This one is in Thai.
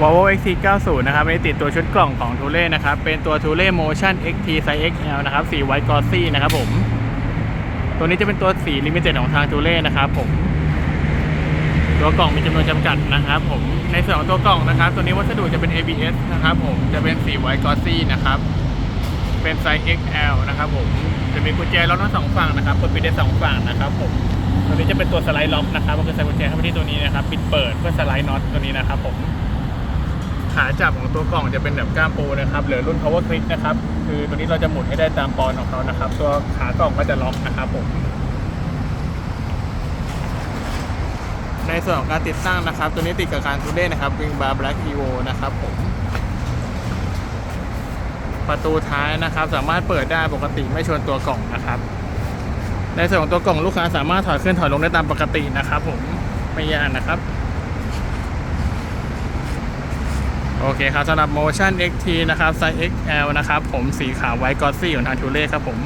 Volvo XC90 นะครับไม่ได้ติดตัวชุดกล่องของ t u l e นะครับ เป็นตัว t u l e Motion XT Size XL นะครับ สีไวท์กอซี่นะครับผม ตัวนี้จะเป็นตัวสีลิมิเต็ดของทาง t u l e นะครับผม ตัวกล่องมีจำนวนจำกัดนะครับผม ในส่วนของตัวกล่องนะครับ ตัวนี้วัสดุจะเป็น ABS นะครับผม จะเป็นสีไวท์กอซี่นะครับ เป็นไซส์ XL นะครับผม จะมีกุญแจล็อกทั้งสองฝั่งนะครับ เปิดปิดได้สองฝั่งนะครับผม ตัวนี้จะเป็นตัวสไลด์ล็อกนะครับ ก็คือใส่กุญแจเข้าไปที่ตัวนี้นะครับ ปิดเปิดเพื่อสไลด์น็อตตัวนี้นะครับผม ขาจับของตัวกล่องจะเป็นแบบก้ามปูนะครับหรือรุ่น power click นะครับคือตัวนี้เราจะหมุนให้ได้ตามปอนของเขานะครับ ตัวขากล่องก็จะล็อกนะครับผมในส่วนของการติดตั้งนะครับ ตัวนี้ติดกับการทูเล่นะครับ Wing Bar Black Evo นะครับผมประตูท้ายนะครับ สามารถเปิดได้ปกติไม่ชนตัวกล่องนะครับ ในส่วนของตัวกล่องลูกค้าสามารถถอดขึ้นถอดลงได้ตามปกตินะครับ ผมไม่ยากนะครับ โอเคครับสำหรับ Motion XT นะครับไซส์ XL นะครับผมสีขาวไวท์กอซี่ของทางทูเล่ครับผม